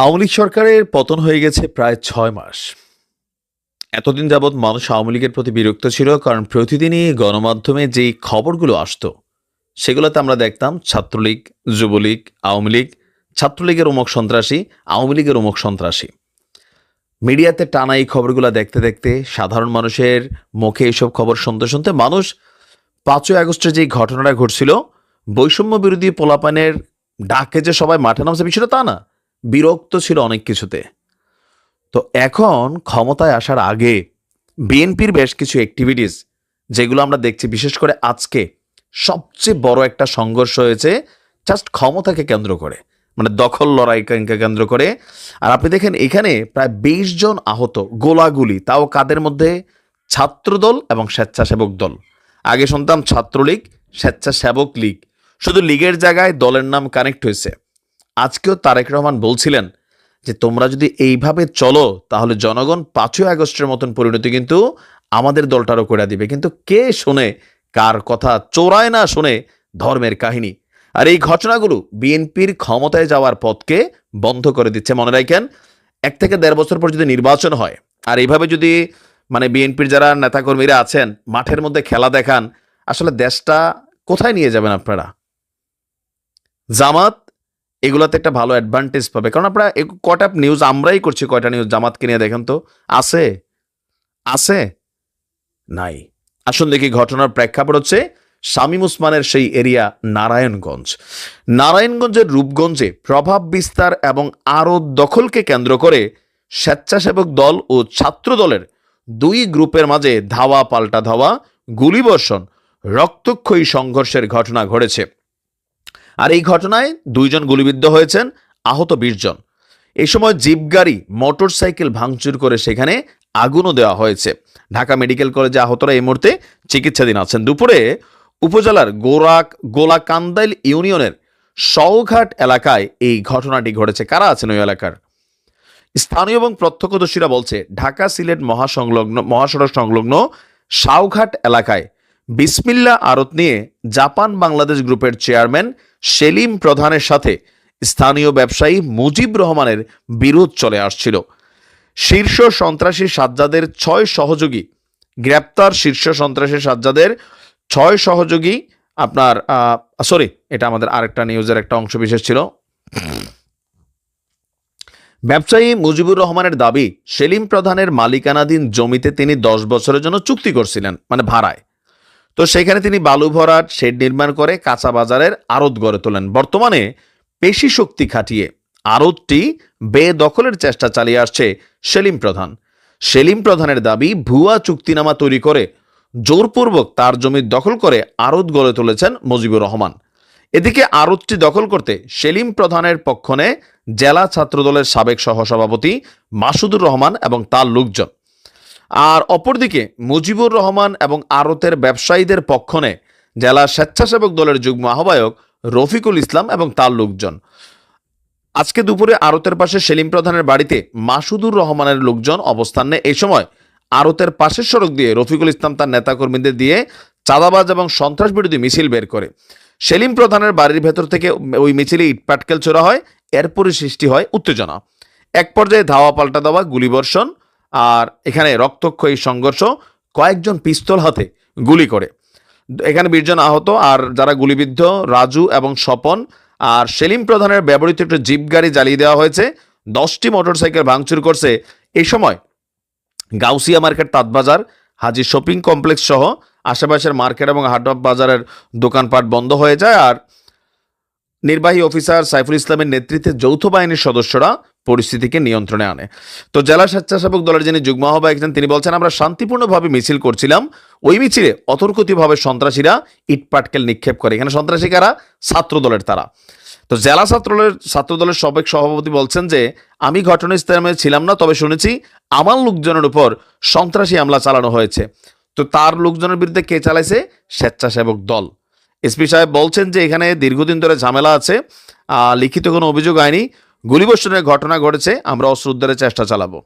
আওয়ামী লীগ সরকারের পতন হয়ে গেছে প্রায় ছয় মাস। এতদিন যাবৎ মানুষ আওয়ামী লীগের প্রতি বিরক্ত ছিল, কারণ প্রতিদিনই গণমাধ্যমে যেই খবরগুলো আসতো, সেগুলোতে আমরা দেখতাম ছাত্রলীগ, যুবলীগ, আওয়ামী লীগ, ছাত্রলীগের অমুক সন্ত্রাসী, আওয়ামী লীগের অমুক সন্ত্রাসী। মিডিয়াতে টানা এই খবরগুলো দেখতে দেখতে সাধারণ মানুষের মুখে এইসব খবর শুনতে শুনতে মানুষ পাঁচই আগস্টে যে ঘটনাটা ঘটছিল, বৈষম্য বিরোধী পোলাপানের ডাকে যে সবাই মাঠে নামছে বিষয়টা তা না। বিরক্ত ছিল অনেক কিছুতে। তো এখন ক্ষমতায় আসার আগে বিএনপির বেশ কিছু অ্যাক্টিভিটিস যেগুলো আমরা দেখছি, বিশেষ করে আজকে সবচেয়ে বড় একটা সংঘর্ষ হয়েছে জাস্ট ক্ষমতাকে কেন্দ্র করে মানে দখল লড়াইকে কেন্দ্র করে। আর আপনি দেখেন, এখানে প্রায় বিশ জন আহত, গোলাগুলি, তাও কাদের মধ্যে? ছাত্রদল এবং স্বেচ্ছাসেবক দল। আগে শুনতাম ছাত্রলীগ, স্বেচ্ছাসেবক লীগ। শুধু লীগের জায়গায় দলের নাম কানেক্ট হয়েছে। আজকেও তারেক রহমান বলছিলেন যে, তোমরা যদি এইভাবে চলো, তাহলে জনগণ পাঁচই আগস্টের মতন পরিণতি কিন্তু আমাদের দলটারও করে দিবে। কিন্তু কে শোনে, কার কথা চোরায় না শোনে ধর্মের কাহিনী? আর এই ঘটনাগুলো বিএনপির ক্ষমতায় যাওয়ার পথকে বন্ধ করে দিচ্ছে, মনে রাখেন? এক থেকে দেড় বছর পর যদি নির্বাচন হয়, আর এইভাবে যদি মানে বিএনপির যারা নেতাকর্মীরা আছেন, মাঠের মধ্যে খেলা দেখান, আসলে দেশটা কোথায় নিয়ে যাবেন আপনারা? জামাত এগুলোতে একটা ভালো অ্যাডভান্টেজ পাবে। কারণ আপনারা কটা নিউজ আমরাই করছি কয়টা নিউজ জামাতকে নিয়ে দেখেন তো। আছে? আছে? নাই। আসুন দেখি ঘটনার প্রেক্ষাপট হচ্ছে শামীম উসমানের সেই এরিয়া নারায়ণগঞ্জ। নারায়ণগঞ্জের রূপগঞ্জে প্রভাব বিস্তার এবং আরও দখলকে কেন্দ্র করে স্বেচ্ছাসেবক দল ও ছাত্র দলের দুই গ্রুপের মাঝে ধাওয়া, পাল্টা ধাওয়া, গুলিবর্ষণ, রক্তক্ষয়ী সংঘর্ষের ঘটনা ঘটেছে। আর এই ঘটনায় দুইজন গুলিবিদ্ধ হয়েছেন, আহত বিশ জন। এই সময় জিপ গাড়ি, মোটর সাইকেল ভাঙচুর করে সেখানে আগুনও দেওয়া হয়েছে। ঢাকা মেডিকেল কলেজে আহতরা এই মুহূর্তে চিকিৎসাধীন আছেন। দুপুরে উপজেলার গোরাক গোলাকান্দাইল ইউনিয়নের সওঘাট এলাকায় এই ঘটনাটি ঘটেছে। কারা আছেন ওই এলাকার? স্থানীয় এবং প্রত্যক্ষদর্শীরা বলছে, ঢাকা সিলেট মহাসংলগ্ন মহাসড়ক সংলগ্ন সাওঘাট এলাকায় বিসমিল্লা আড়ত নিয়ে জাপান বাংলাদেশ গ্রুপের চেয়ারম্যান সেলিম প্রধানের সাথে স্থানীয় ব্যবসায়ী মুজিব রহমানের বিরোধ চলে আসছিল। শীর্ষ সন্ত্রাসী সাজ্জাদের ছয় সহযোগী, গ্রেপ্তার শীর্ষ সন্ত্রাসী সাজ্জাদের ছয় সহযোগী, আপনার সরি এটা আমাদের আরেকটা নিউজের একটা অংশ বিশেষ ছিল। ব্যবসায়ী মুজিবুর রহমানের দাবি, সেলিম প্রধানের মালিকানাধীন জমিতে তিনি দশ বছরের জন্য চুক্তি করছিলেন মানে ভাড়ায়। তো সেখানে তিনি বালু ভরাট, শেড নির্মাণ করে, কাঁচা বাজারের আড়ত গড়ে তোলেন। বর্তমানে পেশি শক্তি খাটিয়ে আড়তটি বেদখলের চেষ্টা চালিয়ে আসছে সেলিম প্রধান। সেলিম প্রধানের দাবি, ভুয়া চুক্তিনামা তৈরি করে জোরপূর্বক তার জমি দখল করে আড়ত গড়ে তুলেছেন মুজিবুর রহমান। এদিকে আড়তটি দখল করতে সেলিম প্রধানের পক্ষনে জেলা ছাত্রদলের সাবেক সহসভাপতি মাসুদুর রহমান এবং তার লোকজন আর অপরদিকে মুজিবুর রহমান এবং আড়তের ব্যবসায়ীদের পক্ষনে জেলা স্বেচ্ছাসেবক দলের যুগ্ম আহ্বায়ক রফিকুল ইসলাম এবং তার লোকজন। আজকে দুপুরে আড়তের পাশে সেলিম প্রধানের বাড়িতে মাসুদুর রহমানের লোকজন অবস্থান নেয়। এই সময় আরতের পাশের সড়ক দিয়ে রফিকুল ইসলাম তার নেতাকর্মীদের দিয়ে চাঁদাবাজ এবং সন্ত্রাস বিরোধী মিছিল বের করে। সেলিম প্রধানের বাড়ির ভেতর থেকে ওই মিছিলে ইটপাটকেল ছোড়া হয় এরপরে সৃষ্টি হয় উত্তেজনা। এক পর্যায়ে ধাওয়া পাল্টা দেওয়া, গুলিবর্ষণ আর এখানে রক্তক্ষয়ী সংঘর্ষ কয়েকজন পিস্তল হাতে গুলি করে। এখানে বীরজন আহত আর যারা গুলিবিদ্ধ রাজু এবং স্বপন আর সেলিম প্রধানের ব্যবহৃত একটা জিপ গাড়ি জ্বালিয়ে দেওয়া হয়েছে। দশটি মোটরসাইকেল ভাঙচুর করছে। এই সময় Gausia market Tantbazar, Haji shopping complex সহ আশেপাশের মার্কেট এবং হাট বাজারের দোকানপাট বন্ধ হয়ে যায়। আর নির্বাহী অফিসার সাইফুল ইসলামের নেতৃত্বে যৌথ বাহিনীর সদস্যরা পরিস্থিতিকে নিয়ন্ত্রণে আনে। তো জেলা স্বেচ্ছাসেবক দলের যিনি যুগ্ম আহ্বায়ক ছিলেন তিনি বলছেন, আমরা শান্তিপূর্ণভাবে মিছিল করছিলাম। ওই মিছিলে অতর্কিতভাবে সন্ত্রাসীরা ইটপাটকেল নিক্ষেপ করে। এখানে সন্ত্রাসী কারা? ছাত্র দলের তারা। তো জেলা ছাত্র ছাত্রদলের ছাত্রদলের সাবেক সভাপতি বলছেন যে, আমি ঘটনাস্থলে ছিলাম না, তবে শুনেছি আমার লোকজনের উপর সন্ত্রাসী হামলা চালানো হয়েছে। তো তার লোকজনের বিরুদ্ধে কে চালাইছে? স্বেচ্ছাসেবক দল। এসপি সাহেব বলছেন যে, এখানে দীর্ঘদিন ধরে ঝামেলা আছে। লিখিত কোনো অভিযোগ হয়নি গুলিবর্ষণের ঘটনা ঘটেছে, আমরা অস্ত্র উদ্ধারের চেষ্টা চালাবো।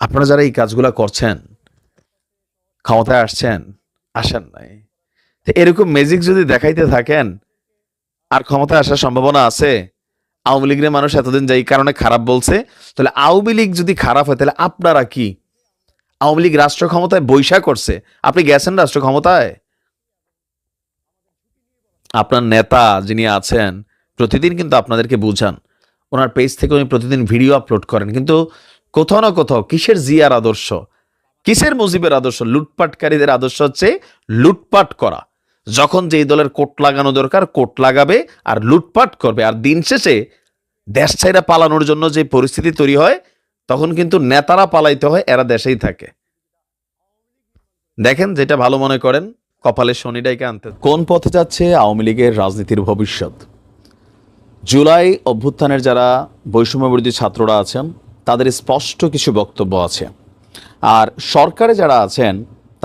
আপনারা যারা এই কাজগুলো করছেন, ক্ষমতায় আসছেন, আসেন নাই, তো এরকম ম্যাজিক যদি দেখাইতে থাকেন, আর ক্ষমতায় আসার সম্ভাবনা আছে, আওয়ামী লীগের মানুষ এতদিন যাই কারণে খারাপ বলছে, তাহলে আওয়ামী লীগ যদি খারাপ হয়, তাহলে আপনারা কি? আওয়ামী লীগ রাষ্ট্র ক্ষমতায় বৈশা করছে, আপনি গেছেন রাষ্ট্র ক্ষমতায়? আপনার নেতা যিনি আছেন প্রতিদিন কিন্তু আপনাদেরকে বুঝান। ওনার পেজ থেকে উনি প্রতিদিন ভিডিও আপলোড করেন। কিন্তু কোথাও না কোথাও কিসের জিয়ার আদর্শ? কিসের মুজিবের আদর্শ? লুটপাটকারীদের আদর্শ হচ্ছে লুটপাট করা। যখন যেই দলের কোট লাগানো দরকার, কোট লাগাবে আর লুটপাট করবে। আর দিন শেষে দেশ ছাইরা পালানোর জন্য যে পরিস্থিতি তৈরি হয়, তখন কিন্তু নেতারা পালাইতে হয়, এরা দেশেই থাকে। দেখেন যেটা ভালো মনে করেন, কপালে শনিটাইকে আনতে। কোন পথে যাচ্ছে আওয়ামী লীগের রাজনীতির ভবিষ্যৎ? জুলাই অভ্যুত্থানের যারা বৈষম্যবিরোধী ছাত্ররা আছেন, তাদের স্পষ্ট কিছু বক্তব্য আছে। আর সরকারে যারা আছেন,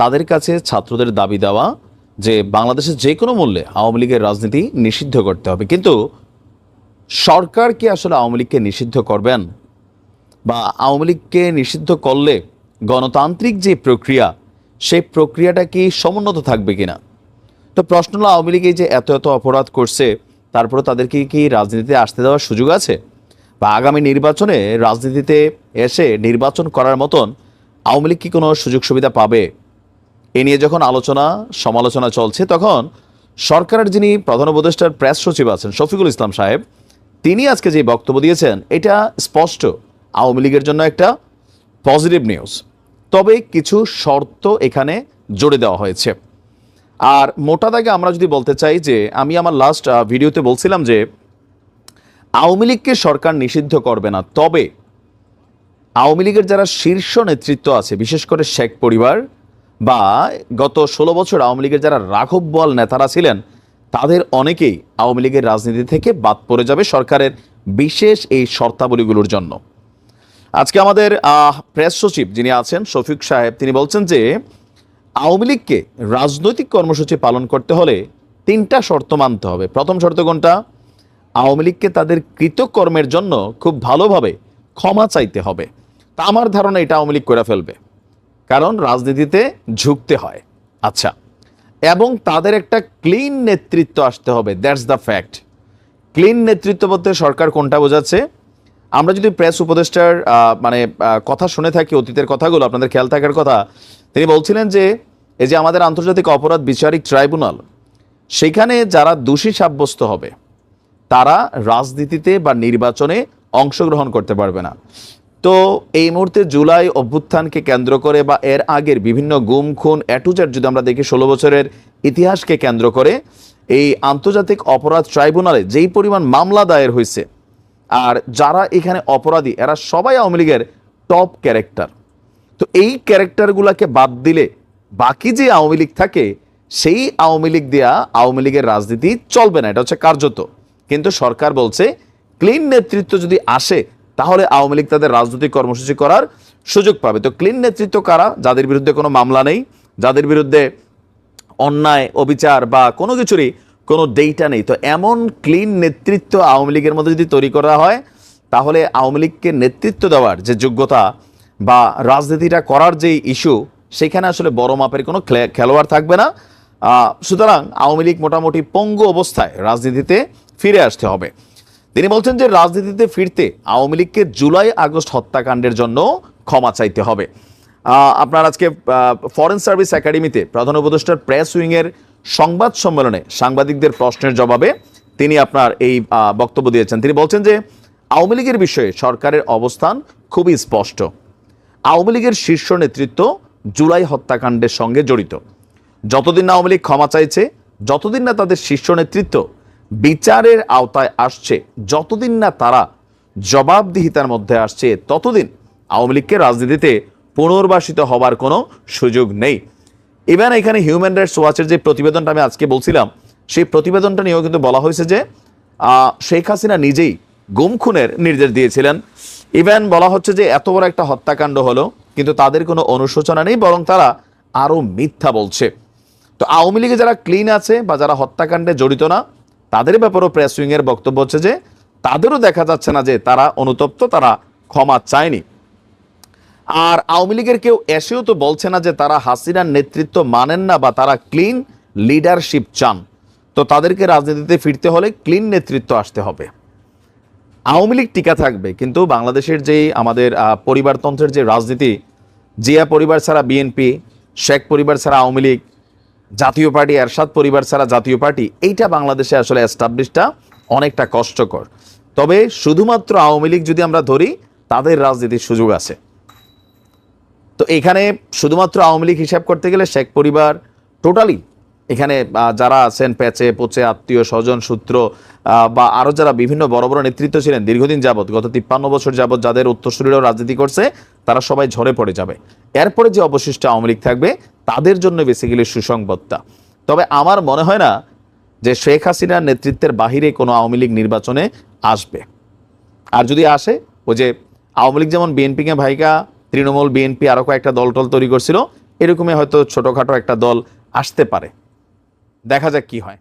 তাদের কাছে ছাত্রদের দাবি দেওয়া যে বাংলাদেশের যে কোনো মূল্যে আওয়ামী লীগের রাজনীতি নিষিদ্ধ করতে হবে। কিন্তু সরকার কি আসলে আওয়ামী লীগকে নিষিদ্ধ করবেন? বা আওয়ামী লীগকে নিষিদ্ধ করলে গণতান্ত্রিক যে প্রক্রিয়া, সেই প্রক্রিয়াটা কি সমুন্নত থাকবে কিনা? তো প্রশ্ন হলো, আওয়ামী লীগ এই যে এত এত অপরাধ করছে তারপরে তাদেরকে কি রাজনীতিতে আসতে দেওয়ার সুযোগ আছে? বা আগামী নির্বাচনে রাজনীতিতে এসে নির্বাচন করার মতন আওয়ামী লীগ কি কোনো সুযোগ সুবিধা পাবে? এ নিয়ে যখন আলোচনা, সমালোচনা চলছে, তখন সরকারের যিনি প্রধান উপদেষ্টার প্রেস সচিব আছেন শফিকুল ইসলাম সাহেব, তিনি আজকে যে বক্তব্য দিয়েছেন, এটা স্পষ্ট। আওয়ামী লীগের জন্য একটা পজিটিভ নিউজ। তবে কিছু শর্ত এখানে জোরে দেওয়া হয়েছে। আর মোটা দাগে আমরা যদি বলতে চাই যে, আমি আমার লাস্ট ভিডিওতে বলছিলাম যে, আওয়ামী লীগকে সরকার নিষিদ্ধ করবে না। তবে আওয়ামী লীগের যারা শীর্ষ নেতৃত্ব আছে, বিশেষ করে শেখ পরিবার বা গত ষোলো বছর আওয়ামী লীগের যারা রাঘব বোয়াল নেতারা ছিলেন, তাদের অনেকেই আওয়ামী লীগের রাজনীতি থেকে বাদ পড়ে যাবে সরকারের বিশেষ এই শর্তাবলীগুলোর জন্য। আজকে আমাদের প্রেস সচিব যিনি আছেন, শফিক সাহেব, তিনি বলছেন যে আওয়ামী লীগকে রাজনৈতিক কর্মসূচি পালন করতে হলে তিনটা শর্ত মানতে হবে। প্রথম শর্ত কোনটা? আওয়ামী লীগকে তাদের কৃতকর্মের জন্য খুব ভালোভাবে ক্ষমা চাইতে হবে। তা আমার ধারণা এটা আওয়ামী লীগ করে ফেলবে। কারণ রাজনীতিতে ঝুঁকতে হয়। আচ্ছা এবং তাদের একটা ক্লিন নেতৃত্ব আসতে হবে, দ্যাটস দ্য ফ্যাক্ট। ক্লিন নেতৃত্ব বলতে সরকার কোনটা বোঝাচ্ছে? আমরা যদি প্রেস উপদেষ্টার মানে কথা শুনে থাকি, অতীতের কথাগুলো, আপনাদের খেয়াল থাকার কথা তিনি বলছিলেন যে, এই যে আমাদের আন্তর্জাতিক অপরাধ বিচারিক ট্রাইব্যুনাল, সেখানে যারা দোষী সাব্যস্ত হবে, তারা রাজনীতিতে বা নির্বাচনে অংশগ্রহণ করতে পারবে না। তো এই মুহূর্তে জুলাই অভ্যুত্থানকে কেন্দ্র করে বা এর আগের বিভিন্ন গুম, খুন অ্যাটুজেট যদি আমরা দেখি, ষোলো বছরের ইতিহাসকে কেন্দ্র করে এই আন্তর্জাতিক অপরাধ ট্রাইব্যুনালে যেই পরিমাণ মামলা দায়ের হয়েছে, আর যারা এখানে অপরাধী, এরা সবাই আওয়ামী লীগের টপ ক্যারেক্টার তো এই ক্যারেক্টারগুলোকে বাদ দিলে বাকি যে আওয়ামী লীগ থাকে, সেই আওয়ামী লীগ দেয়া আওয়ামী লীগের রাজনীতি চলবে না, এটা হচ্ছে কার্যত। কিন্তু সরকার বলছে ক্লিন নেতৃত্ব যদি আসে, তাহলে আওয়ামী লীগ তাদের রাজনৈতিক কর্মসূচি করার সুযোগ পাবে। তো ক্লিন নেতৃত্ব কারা? যাদের বিরুদ্ধে কোনো মামলা নেই, যাদের বিরুদ্ধে অন্যায়, অবিচার বা কোনো কিছুরই কোনো ডেইটা নেই। তো এমন ক্লিন নেতৃত্ব আওয়ামী লীগের মধ্যে যদি তৈরি করা হয়, তাহলে আওয়ামী লীগকে নেতৃত্ব দেওয়ার যে যোগ্যতা বা রাজনীতিটা করার যে ইস্যু সেখানে আসলে বড় মাপের কোনো খেলোয়াড় থাকবে না। সুতরাং আওয়ামী লীগ মোটামুটি পঙ্গু অবস্থায় রাজনীতিতে ফিরে আসতে হবে। তিনি বলছেন যে রাজনীতিতে ফিরতে আওয়ামী লীগকে জুলাই আগস্ট হত্যাকাণ্ডের জন্য ক্ষমা চাইতে হবে। আপনার আজকে ফরেন সার্ভিস একাডেমিতে প্রধান উপদেষ্টার প্রেস উইংয়ের সংবাদ সম্মেলনে সাংবাদিকদের প্রশ্নের জবাবে তিনি আপনার এই বক্তব্য দিয়েছেন। তিনি বলছেন যে আওয়ামী লীগের বিষয়ে সরকারের অবস্থান খুবই স্পষ্ট। আওয়ামী লীগের শীর্ষ নেতৃত্ব জুলাই হত্যাকাণ্ডের সঙ্গে জড়িত। যতদিন না আওয়ামী লীগ ক্ষমা চাইছে, যতদিন না তাদের শীর্ষ নেতৃত্ব বিচারের আওতায় আসছে, যতদিন না তারা জবাবদিহিতার মধ্যে আসছে, ততদিন আওয়ামী লীগকে রাজনীতিতে পুনর্বাসিত হবার কোনো সুযোগ নেই। ইভেন এখানে হিউম্যান রাইটস ওয়াচের যে প্রতিবেদনটা আমি আজকে বলছিলাম, সেই প্রতিবেদনটা নিয়েও কিন্তু বলা হয়েছে যে শেখ হাসিনা নিজেই গুম খুনের নির্দেশ দিয়েছিলেন। ইভেন বলা হচ্ছে যে এত বড় একটা হত্যাকাণ্ড হলো, কিন্তু তাদের কোনো অনুশোচনা নেই, বরং তারা আরও মিথ্যা বলছে। তো আওয়ামী লীগে যারা ক্লিন আছে বা যারা হত্যাকাণ্ডে জড়িত না, তাদের ব্যাপারেও প্রেস উইংয়ের বক্তব্য হচ্ছে যে তাদেরও দেখা যাচ্ছে না যে তারা অনুতপ্ত, তারা ক্ষমা চায়নি। আর আওয়ামী লীগের কেউ এসেও তো বলছে না যে তারা হাসিনার নেতৃত্ব মানেন না বা তারা ক্লিন লিডারশিপ চান। তো তাদেরকে রাজনীতিতে ফিরতে হলে ক্লিন নেতৃত্ব আসতে হবে। আওয়ামী লীগ টিকা থাকবে, কিন্তু বাংলাদেশের যে আমাদের পরিবারতন্ত্রের যে রাজনীতি, জিয়া পরিবার ছাড়া বিএনপি, শেখ পরিবার ছাড়া আওয়ামী লীগ, জাতীয় পার্টি, এরশাদ পরিবার ছাড়া জাতীয় পার্টি, এইটা বাংলাদেশে আসলে এস্টাবলিশটা অনেকটা কষ্টকর। তবে শুধুমাত্র আওয়ামী লীগ যদি আমরা ধরি, তাদের রাজনীতির সুযোগ আছে। তো এখানে শুধুমাত্র আওয়ামী লীগ হিসাব করতে গেলে শেখ পরিবার টোটালি এখানে যারা আছেন প্যাচে, পোচে, আত্মীয়, স্বজন, সূত্র বা আরও যারা বিভিন্ন বড় বড় নেতৃত্ব ছিলেন, দীর্ঘদিন যাবৎ, গত তিপ্পান্ন বছর যাবৎ যাদের উত্তরসূরিরাও রাজনীতি করছে, তারা সবাই ঝরে পড়ে যাবে। এরপরে যে অবশিষ্ট আওয়ামী লীগ থাকবে, তাদের জন্য বেসিক্যালি সুসংবাদটা। তবে আমার মনে হয় না যে শেখ হাসিনার নেতৃত্বের বাহিরে কোনো আওয়ামী লীগ নির্বাচনে আসবে। আর যদি আসে, ওই যে আওয়ামী লীগ যেমন বিএনপিকে ভাইকা, তৃণমূল বিএনপি আরও কয়েকটা দল টল তৈরি করছিল, এরকমই হয়তো ছোটোখাটো একটা দল আসতে পারে। দেখা যাক কি হয়।